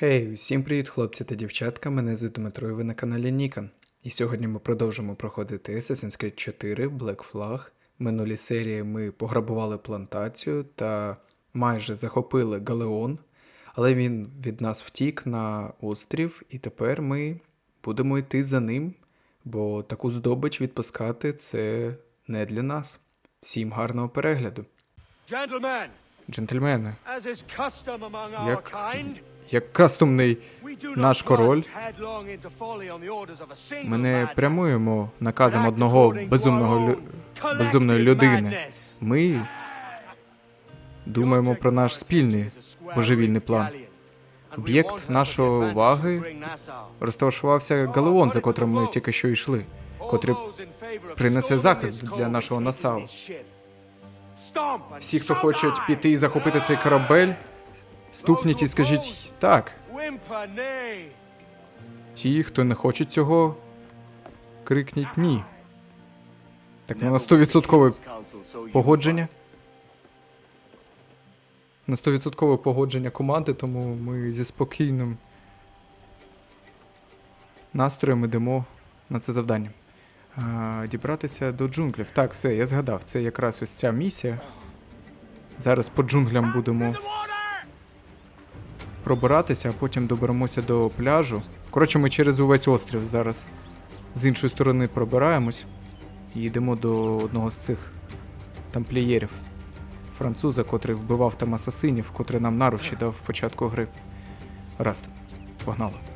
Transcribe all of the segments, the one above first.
Хей, усім привіт, хлопці та дівчатка. Мене звати Дмитро і ви на каналі Нікон. І сьогодні ми продовжимо проходити Assassin's Creed 4 Black Flag. В минулій серії ми пограбували плантацію та майже захопили Галеон, але він від нас втік на острів, і тепер ми будемо йти за ним, бо таку здобич відпускати це не для нас. Всім гарного перегляду. Gentlemen, Джентльмени, як, як кастомний наш король, Ми не прямуємо наказом одного безумного лю... безумної людини. Ми думаємо про наш спільний божевільний план. Об'єкт нашої уваги Розташувався Галеон, за котрим ми тільки що йшли, котрий принесе захист для нашого Насау. Всі, хто хочуть піти і захопити цей корабель, ступніть і скажіть так. Ті, хто не хочуть цього, крикніть ні. Так на 100% погодження. На 100% погодження команди, тому ми зі спокійним настроєм йдемо на це завдання. А, дібратися до джунглів. Так, все, я згадав. Це якраз ось ця місія. Зараз по джунглям будемо пробиратися, а потім доберемося до пляжу. Коротше, ми через увесь острів зараз з іншої сторони пробираємось і йдемо до одного з цих тамплієрів. Француза, котрий вбивав там асасинів, котрий нам наручі дав в початку гри. Раз. Погнали.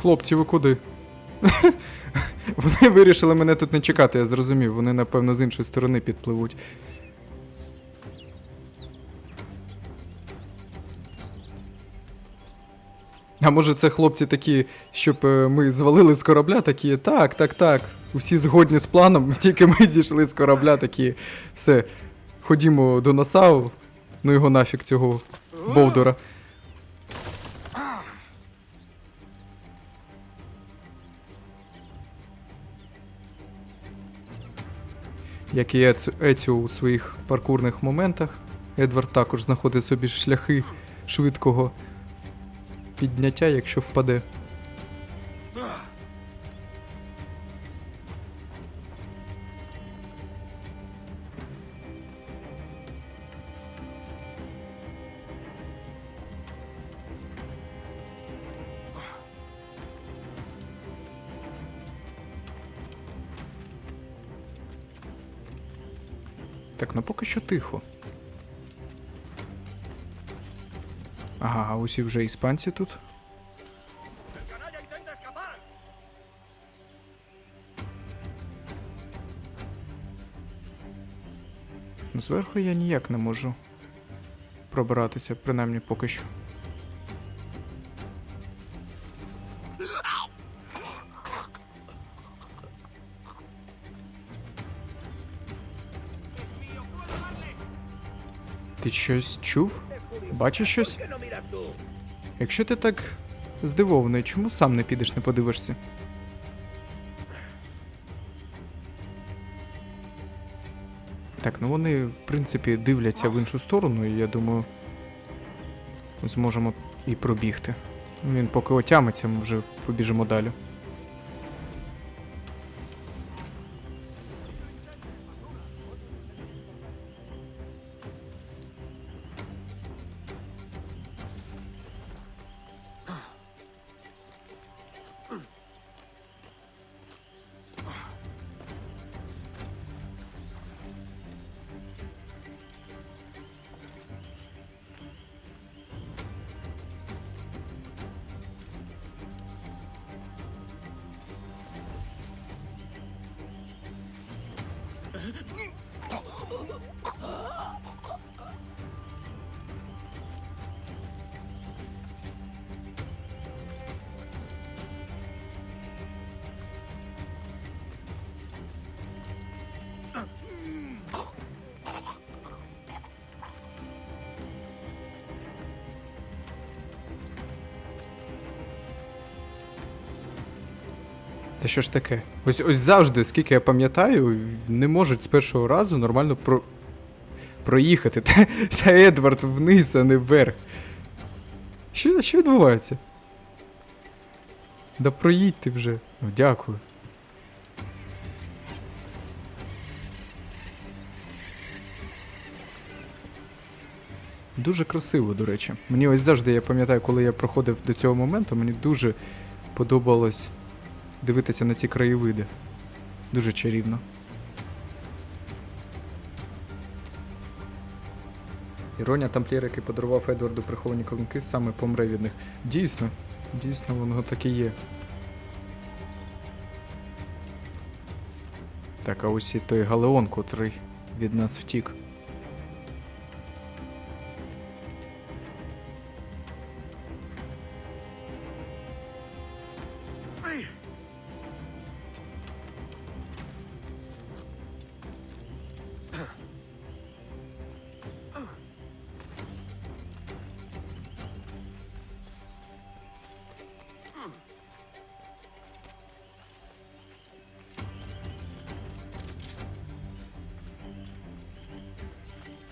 Хлопці, ви куди? Вони вирішили мене тут не чекати, я зрозумів. Вони, напевно, з іншої сторони підпливуть. А може це хлопці такі, щоб е, ми звалили з корабля, такі, так, так, так. Усі згодні з планом, тільки ми зійшли з корабля, такі. Все, ходімо до Насау. Ну його нафіг цього Бовдора. Як і Ецю у своїх паркурних моментах, Едвард також знаходить собі шляхи швидкого підняття, якщо впаде. Так, ну поки що тихо. Ага, а усі вже іспанці тут. Ну, Зверху я ніяк не можу пробиратися, принаймні поки що. Ти щось чув? Бачиш щось? Якщо ти так здивований, чому сам не підеш, не подивишся? Так, ну вони, в принципі, дивляться в іншу сторону, і я думаю, зможемо і пробігти. Він поки отямиться, ми вже побіжимо далі. Та що ж таке? Ось ось завжди, скільки я пам'ятаю, не можуть з першого разу нормально про... проїхати. Та, та Едвард вниз, а не вверх. Що, що відбувається? Да проїдьте вже. О, дякую. Дуже красиво, до речі. Мені ось завжди, я пам'ятаю, коли я проходив до цього моменту, мені дуже подобалось дивитися на ці краєвиди. Дуже чарівно. Іронія тамплієр, який подарував Едварду приховані клинки, саме помре від них. Дійсно, дійсно, воно так і є. Так, а ось і той галеон, котрий від нас втік.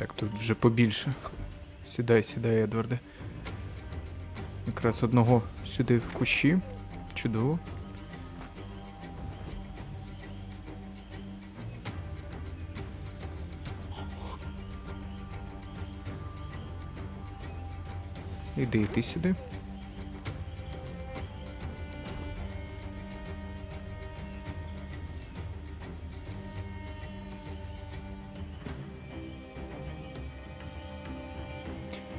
Так, тут вже побільше. Сідай, сідай, Едварде. Якраз одного сюди в кущі. Чудово. Іди і ти сюди.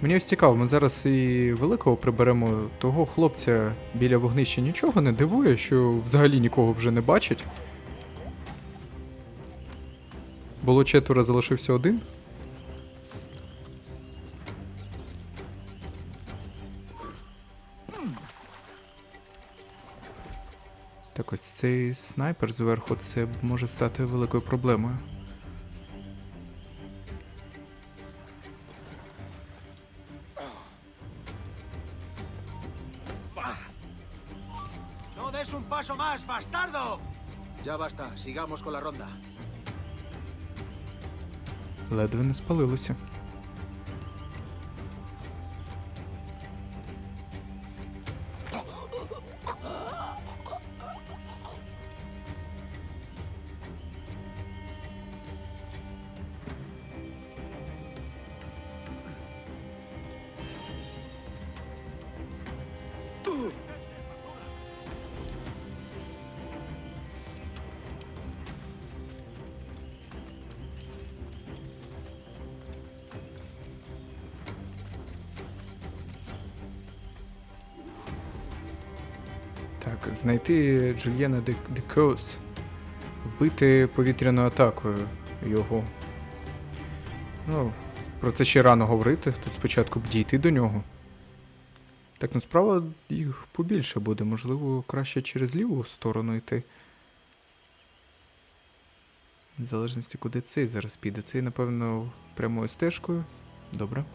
Мені ось цікаво, ми зараз і великого приберемо того хлопця біля вогнища нічого не дивує, що взагалі нікого вже не бачить. Було четверо, залишився один. Так ось цей снайпер зверху це може стати великою проблемою. Des un paso más, bastardo! Ya basta, sigamos con la ronda. Ледве не спалилося. Так, знайти Джульєна де, Декоус. Вбити повітряною атакою його. Ну, про це ще рано говорити. Тут спочатку б дійти до нього. Так, ну справа їх побільше буде, можливо, краще через ліву сторону йти. В залежності, куди цей зараз піде. Цей, напевно, прямою стежкою. Добре.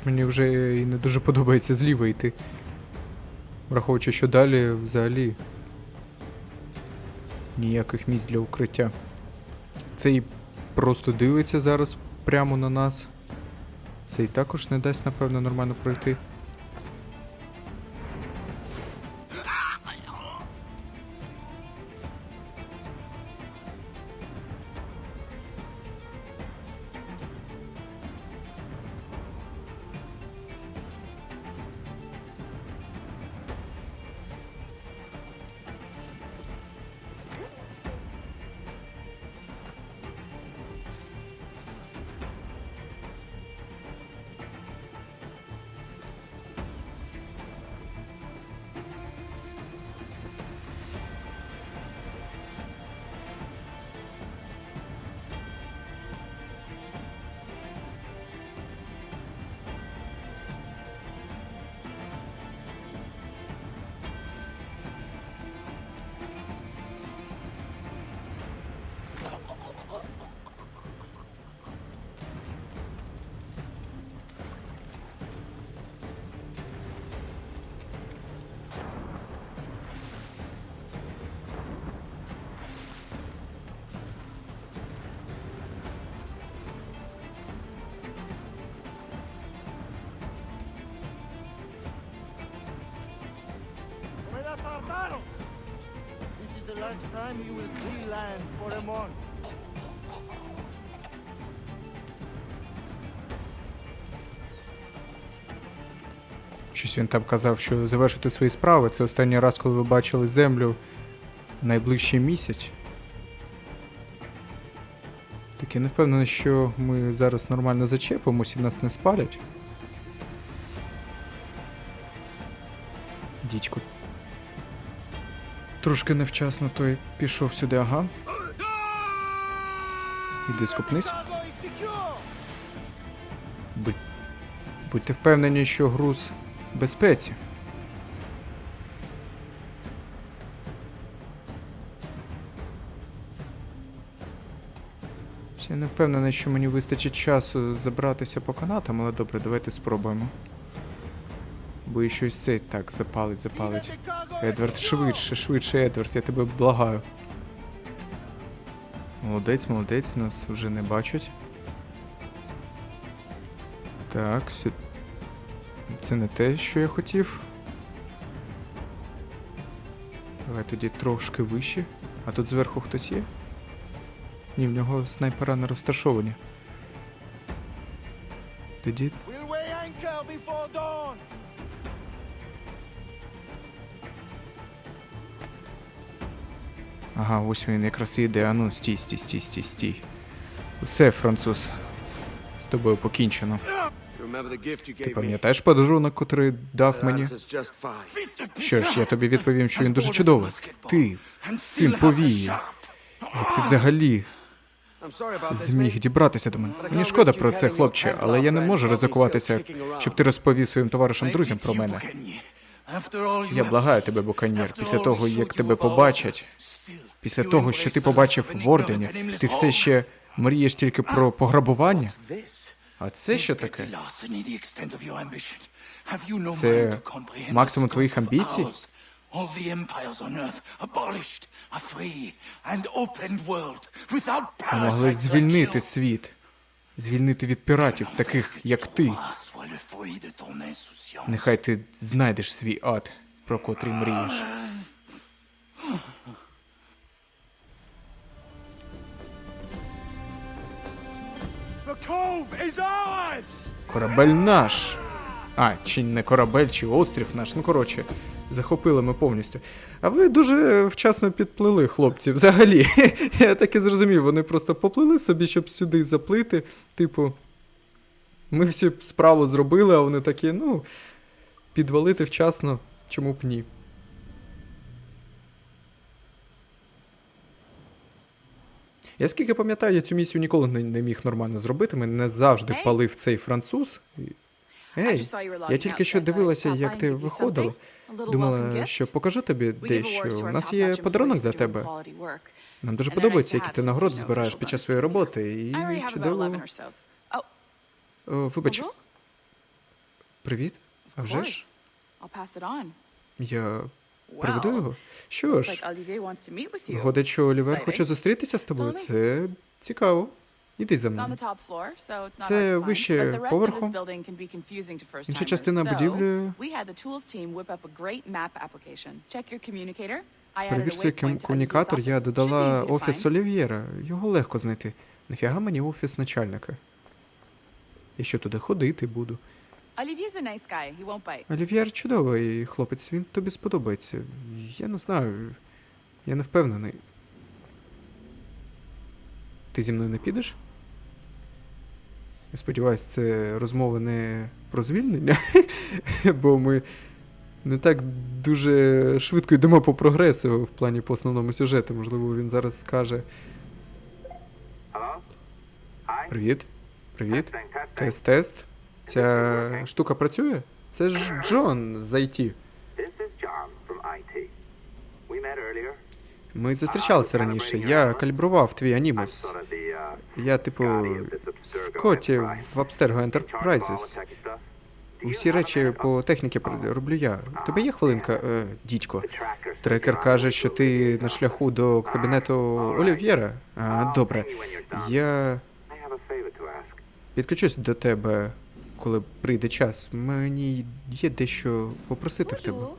Щось мені вже і не дуже подобається зліва йти. Враховуючи, що далі взагалі ніяких місць для укриття. Цей просто дивиться зараз прямо на нас. Цей також не дасть, напевно, нормально пройти. Time you will see land for a month. Щось він там казав, що завершити свої справи. Це останній раз, коли ви бачили землю найближчий місяць. Так я не впевнений, що ми зараз нормально зачепимось і нас не спалять. Дідько. Трошки невчасно той пішов сюди, ага. Іди скупнись. Будь... Будьте впевнені, що груз безпеці. Ще не впевнений, що мені вистачить часу забратися по канатам, але добре, давайте спробуємо. Бо і щось цей так запалить, запалить. Едвард, швидше, швидше, Едвард, я тебе благаю. Молодець, молодець, нас вже не бачать. Так, сю... це не те, що я хотів. Давай тоді трошки вище. А тут зверху хтось є? Ні, в нього снайпера не розташовані. Тоді Ага, ось він якраз і йде. А ну, стій, стій, стій, стій, стій. Усе, француз. З тобою покінчено. Ти пам'ятаєш подарунок, котрий дав мені? Що ж, я тобі відповім, що він дуже чудовий. Ти, син повії. Як ти взагалі зміг дібратися до мене? Мені шкода про це, хлопче, але я не можу ризикуватися, щоб ти розповів своїм товаришам друзям про мене. Я благаю тебе, Буканєр, після того, як тебе побачать, після того, що ти побачив в Ордені, ти все ще мрієш тільки про пограбування? А це що таке? Це максимум твоїх амбіцій? Ми могли звільнити світ, звільнити від піратів, таких як ти. Нехай ти знайдеш свій ад, про котрий мрієш. Корабель наш. А, чи не корабель, чи острів наш. Ну, коротше, захопили ми повністю. А ви дуже вчасно підплили, хлопці, взагалі. Я так і зрозумів, вони просто поплили собі, щоб сюди заплити. Типу, ми всі справу зробили, а вони такі, ну, підвалити вчасно, чому б ні. Я скільки пам'ятаю, я цю місію ніколи не, не міг нормально зробити. Мене завжди палив цей француз. Ей, я тільки що дивилася, як ти виходила. Думала, що покажу тобі дещо. У нас є подарунок для тебе. Нам дуже подобається, які ти нагороди збираєш під час своєї роботи. І чудово. О, вибач, привіт. А вже ж? Я приведу його. Що ж, виходить, що Олівер хоче зустрітися з тобою. Це цікаво. Іди за мною. Це вище поверхом. Інша частина будівлі. Перевір свій комунікатор, я додала офіс Олів'єра. Його легко знайти. Нафіга мені офіс начальника? Я що туди ходити буду? Олів'єр чудовий хлопець, він тобі сподобається. Я не знаю. Я не впевнений. Ти зі мною не підеш? Я сподіваюся, це розмови не про звільнення, бо ми не так дуже швидко йдемо по прогресу в плані по основному сюжету. Можливо, він зараз скаже. Привіт. Привіт. Тест, тест. Ця штука працює? Це ж Джон з IT. Ми зустрічалися раніше. Я калібрував твій анімус. Uh, Я, типу, Скотті в the Enterprises. Усі речі по техніці роблю я. Тебе є хвилинка, е, дідько? Трекер каже, що ти на шляху до кабінету Олів'єра. А, добре. Я підключусь до тебе, коли прийде час. Мені є дещо попросити в тебе. О.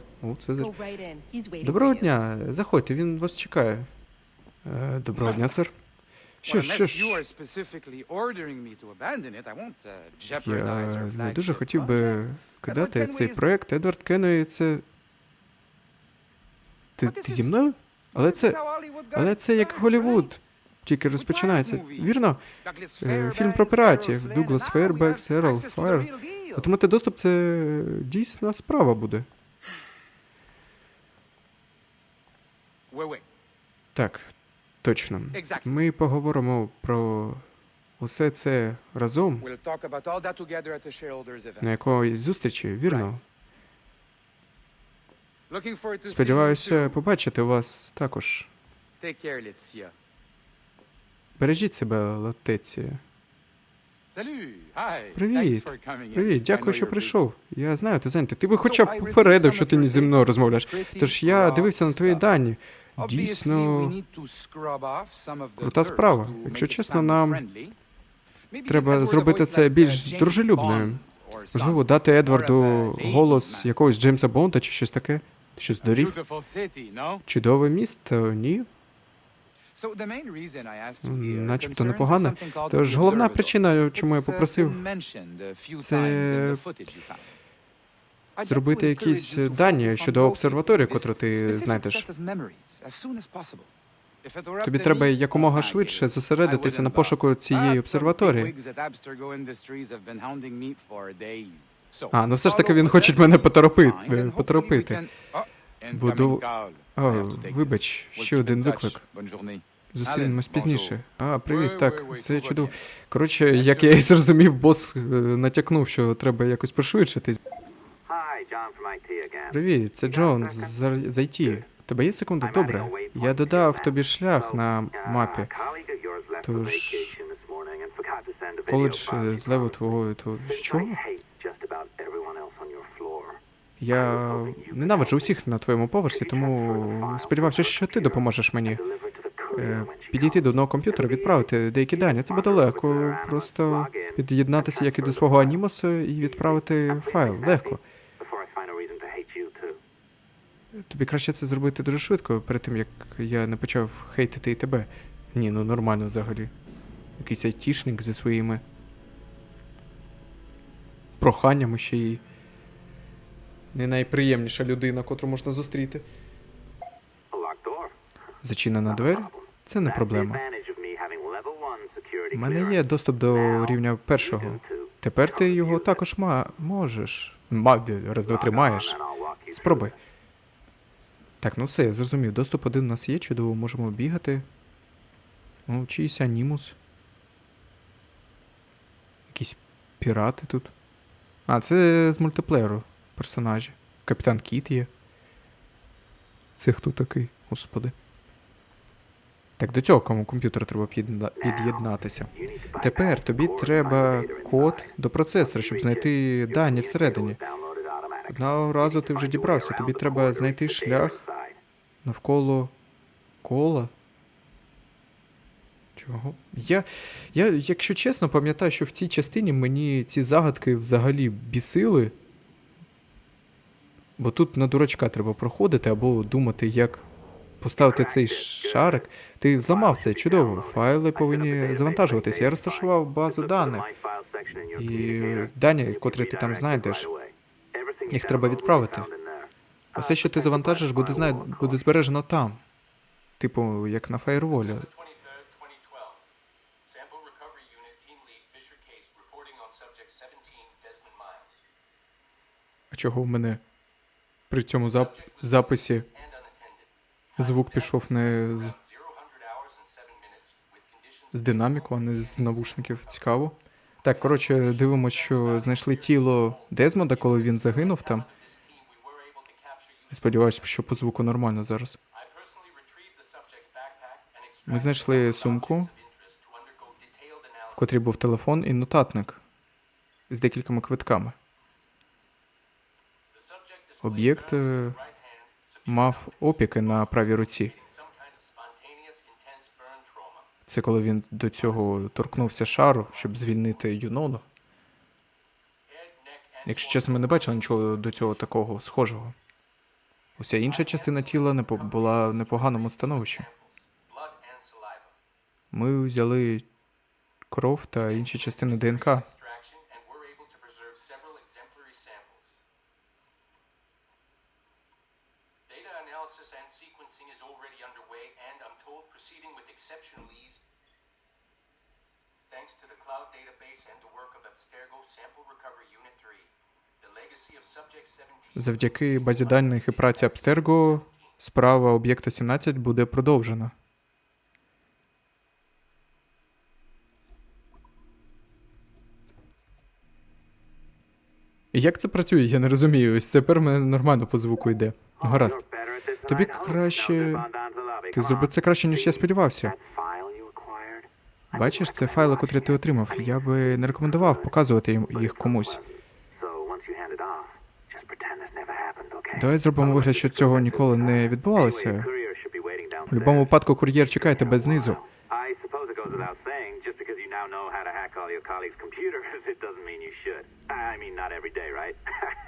He's waiting Доброго дня, заходьте, він вас чекає. Е, доброго дня, сер. Що, Well, що ж, uh, я не дуже хотів би кидати цей проект. Едвард Кенвей, це. Ти, ти зі мною? Але це. Але це як Голівуд. Тільки розпочинається. Вірно? Е, Фільм про піратів, Дуглас Файр. real deal. Отримати доступ це дійсна справа буде. Так, точно. Ми поговоримо про усе це разом на якоїсь зустрічі, вірно? Сподіваюся побачити вас також. Take care, Let's Бережіть себе, Латеція. Привіт. Привіт, дякую, що прийшов. Я знаю, ти зайнятий. Ти би хоча б попередив, що ти не зі мною розмовляєш. Тож я дивився на твої дані. Дійсно, крута справа. Якщо чесно, нам треба зробити це більш uh, дружелюбною. Можливо, дати Едварду голос якогось Джеймса Бонда чи щось таке. Ти що здурів? Beautiful city. Чудове місто, ні? Начебто called Тож головна причина, чому я uh, попросив це зробити якісь дані щодо обсерваторії, котру ти знайдеш. Тобі треба якомога швидше зосередитися на пошуку цієї обсерваторії. А, ну все ж таки він хоче мене поторопити. Oh, incoming Буду-. О, вибач, ще один виклик. Зустрінемось пізніше. А, привіт, так, все чудово. Коротше, як я і зрозумів, бос е, натякнув, що треба якось пришвидшитись. Привіт, це Джон з IT. Тебе є секунда? Добре. Я додав тобі шлях на мапі. Тож, Коледж е, злево твого. твого... Що? Я ненавиджу усіх на твоєму поверсі, тому сподівався, що ти допоможеш мені. Е, Підійти до одного комп'ютера, відправити деякі дані. Це буде легко. Просто під'єднатися як і до свого анімосу і відправити файл. Легко. Тобі краще це зробити дуже швидко, перед тим як я не почав хейтити і тебе. Ні, ну нормально взагалі. Якийсь айтішник зі своїми проханнями ще й. Не найприємніша людина, котру можна зустріти. Зачинена двері? Це не проблема. У мене є доступ до рівня першого. Тепер ти його також ма- можеш. Ма... Раз, два, три маєш. Спробуй. Так, ну все, я зрозумів. Доступ один у нас є, чудово, можемо бігати. Ну, чийсь анімус. Якісь пірати тут. А, це з мультиплеєру персонажі. Капітан Кіт є. Це хто такий, господи. Так, до цього кому комп'ютера треба під'єднатися. Тепер тобі треба код до процесора, щоб знайти дані всередині. Одного разу ти вже дібрався, тобі треба знайти шлях навколо кола. Чого? Я, я, якщо чесно, пам'ятаю, що в цій частині мені ці загадки взагалі бісили. Бо тут на дурачка треба проходити або думати, як поставити цей шарик. Ти зламав це чудово. Файли повинні завантажуватися. Я розташував базу даних. І дані, котрі ти там знайдеш, їх треба відправити. А все, що ти завантажиш, буде, знай... буде збережено там. Типу, як на фаєрволі. 23rd, 2012. Sample Recovery Unit Team Lead Fisher Case reporting on subject 17, Desmond Mines. А чого в мене при цьому зап... записі. Звук пішов не з, 0 hours and 7 minutes with conditions з динаміку, а не з навушників? Цікаво. Так, коротше, дивимося, що знайшли тіло Дезмонда, коли він загинув там. сподіваюся, що по звуку нормально зараз. Ми знайшли сумку, в котрій був телефон і нотатник з декількома квитками. Об'єкт мав опіки на правій руці. Це коли він до цього торкнувся шару, щоб звільнити Юнону. Якщо чесно, ми не бачили нічого до цього такого схожого. Уся інша частина тіла не була в непоганому становищі. Ми взяли кров та інші частини ДНК. Proceeding with exceptional ease. Thanks to the cloud database and the work of Abstergo Sample Recovery Unit 3. The legacy of Subject 17 Завдяки базі даних і праці Абстерго справа об'єкта 17 буде продовжена. Як це працює, я не розумію. Ось тепер в мене нормально по звуку йде. Ну, Гаразд. Тобі краще. Ти зробив це краще, ніж я сподівався. Бачиш, це файли, котрі ти отримав. Я би не рекомендував показувати їх комусь. Давай зробимо вигляд, що цього ніколи не відбувалося. В будь-якому випадку кур'єр чекає тебе знизу.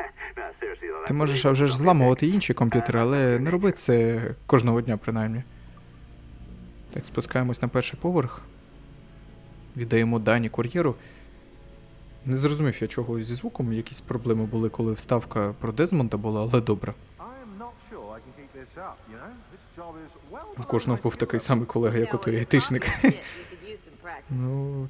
Ти можеш а вже ж зламувати інші комп'ютери, але не роби це кожного дня, принаймні. Так, спускаємось на перший поверх. Віддаємо дані кур'єру. Не зрозумів я чого зі звуком, якісь проблеми були, коли вставка про Дезмонда була, але добре. У кожного був такий самий колега, як use some practice. Ну,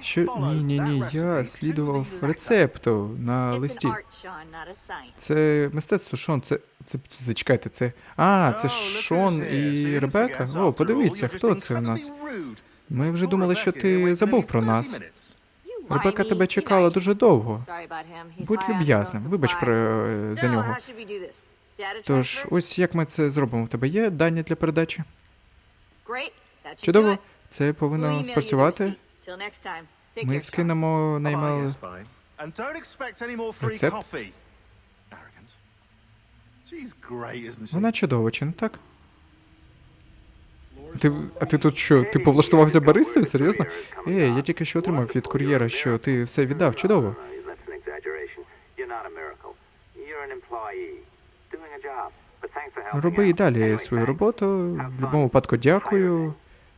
що ні, ні, ні, я слідував рецепту на листі. Це мистецтво, Шон, це. це зачекайте, це. А, це Oh, Шон і Ребека. О, подивіться, хто це у нас. Ми вже думали, що ти забув про 30 нас. Ребека тебе чекала дуже довго. Будь люб'язним, вибач про е, за нього. Тож, ось як ми це зробимо. В тебе є дані для передачі? Чудово. Це повинно спрацювати. Ми скинемо на Oh, імейл. yes, fine. And don't expect any more free Рецепт? Вона чудова, чи не так? Ти, а ти тут що? Ти повлаштувався баристою? Серйозно? Ей, я тільки що отримав від кур'єра, що ти все віддав. Чудово. Uh, Роби і далі свою роботу. В будь-якому випадку дякую.